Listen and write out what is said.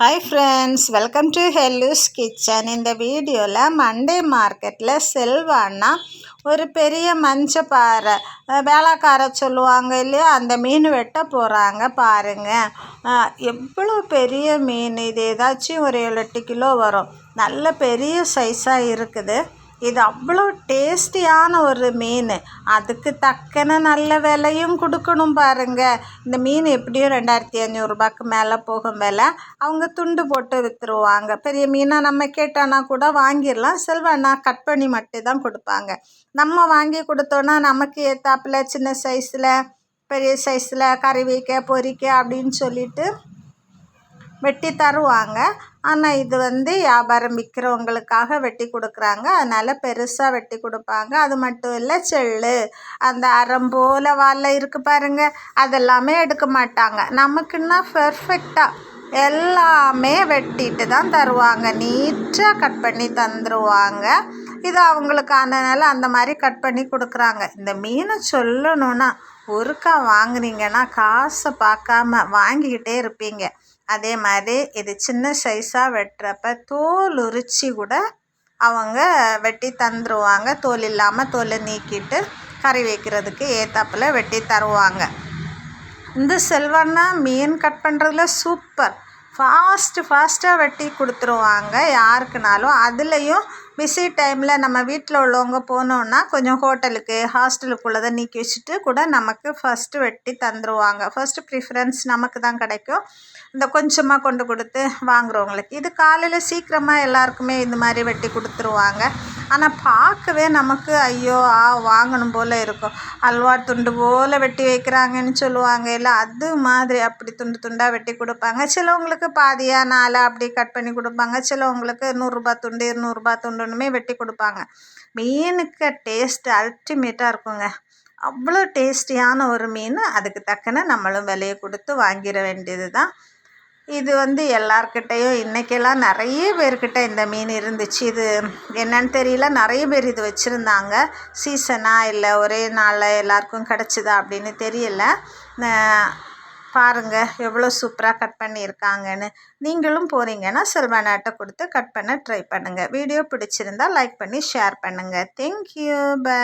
Hi friends welcome to Hellu's kitchen இந்த வீடியோவில் Monday மார்க்கெட்டில் செல்வான்னா ஒரு பெரிய மஞ்சப்பாறை வேலைக்கார சொல்லுவாங்க இல்லையா அந்த மீன் வெட்ட போகிறாங்க பாருங்கள் எவ்வளோ பெரிய மீன் இது ஏதாச்சும் ஒரு ஏழு எட்டு கிலோ வரும். நல்ல பெரிய சைஸாக இருக்குது. இது அவ்வளோ டேஸ்டியான ஒரு மீன். அதுக்கு தக்கன நல்ல விலையும் கொடுக்கணும் பாருங்கள் இந்த மீன் எப்படியும் ரெண்டாயிரத்தி ஐநூறுரூபாக்கு மேலே போகும் விலை. அவங்க துண்டு போட்டு விற்றுருவாங்க பெரிய மீனாக நம்ம கேட்டோன்னா கூட வாங்கிடலாம். செல்வண்ணா கட் பண்ணி மட்டும் தான் கொடுப்பாங்க. நம்ம வாங்கி கொடுத்தோன்னா நமக்கு ஏற்றாப்புல சின்ன சைஸில் பெரிய சைஸில் கறி வைக்க பொறிக்க அப்படின்னு சொல்லிட்டு வெட்டி தருவாங்க. ஆனால் இது வந்து வியாபாரம் விற்கிறவங்களுக்காக வெட்டி கொடுக்குறாங்க. அதனால் பெருசாக வெட்டி கொடுப்பாங்க. அது மட்டும் இல்லை செல்லு அந்த அறம் போல் வாலில் இருக்குது பாருங்கள் அதெல்லாமே எடுக்க மாட்டாங்க. நமக்குன்னா பெர்ஃபெக்டாக எல்லாமே வெட்டிட்டு தான் தருவாங்க. நீட்டாக கட் பண்ணி தந்துடுவாங்க இது அவங்களுக்கு அதனால் அந்த மாதிரி கட் பண்ணி கொடுக்குறாங்க. இந்த மீனை சொல்லணுன்னா ஒருக்கா வாங்குனீங்கன்னா காசை பார்க்காம வாங்கிக்கிட்டே இருப்பீங்க. அதே மாதிரி இது சின்ன சைஸாக வெட்டுறப்ப தோல் உரிச்சி கூட அவங்க வெட்டி தந்துடுவாங்க தோல் இல்லாமல் தோலை நீக்கிட்டு கறி வைக்கிறதுக்கு ஏத்தாப்பில் வெட்டி தருவாங்க. இந்த செல்வன்னா மீன் கட் பண்ணுறதுல சூப்பர் ஃபாஸ்ட்டு ஃபாஸ்ட்டாக வெட்டி கொடுத்துருவாங்க யாருக்குனாலும். அதுலேயும் பிஸி டைமில் நம்ம வீட்டில் உள்ளவங்க போனோன்னா கொஞ்சம் ஹோட்டலுக்கு ஹாஸ்டலுக்குள்ளதை நீக்கி வச்சுட்டு கூட நமக்கு ஃபஸ்ட்டு வெட்டி தந்துடுவாங்க ஃபஸ்ட்டு ப்ரிஃபரன்ஸ் நமக்கு தான் கிடைக்கும். இந்த கொஞ்சமாக கொண்டு கொடுத்து வாங்குறவங்களுக்கு. இது காலையில் சீக்கிரமாக எல்லாருக்குமே இந்த மாதிரி வெட்டி கொடுத்துருவாங்க. ஆனால் பார்க்கவே நமக்கு ஐயோ ஆ வாங்கணும் போல் இருக்கும். அல்வா துண்டு போல் வெட்டி வைக்கிறாங்கன்னு சொல்லுவாங்க. இல்லை அது மாதிரி அப்படி துண்டு துண்டாக வெட்டி கொடுப்பாங்க. சிலவங்களுக்கு பாதியாக நாளாக அப்படி கட் பண்ணி கொடுப்பாங்க. சிலவங்களுக்கு நூறுரூபா துண்டு இருநூறுபா துண்டுன்னுமே வெட்டி கொடுப்பாங்க. மீனுக்கு டேஸ்ட்டு அல்டிமேட்டாக இருக்குங்க. அவ்வளோ டேஸ்டியான ஒரு மீன் அதுக்கு தக்கன நம்மளும் விலையை கொடுத்து வாங்கிட வேண்டியது தான் இது வந்து எல்லார்கிட்டேயும் இன்றைக்கெல்லாம் நிறைய பேர்கிட்ட இந்த மீன் இருந்துச்சு. இது என்னன்னு தெரியல. நிறைய பேர் இது வச்சுருந்தாங்க. சீசனாக இல்லை ஒரே நாளில் எல்லாருக்கும் கிடச்சிதா அப்படின்னு தெரியல. பாருங்கள் எவ்வளோ சூப்பராக கட் பண்ணியிருக்காங்கன்னு. நீங்களும் போகிறீங்கன்னா செல்வனாட்டை கொடுத்து கட் பண்ண ட்ரை பண்ணுங்கள் வீடியோ பிடிச்சிருந்தா லைக் பண்ணி ஷேர் பண்ணுங்கள் தேங்க்யூ பை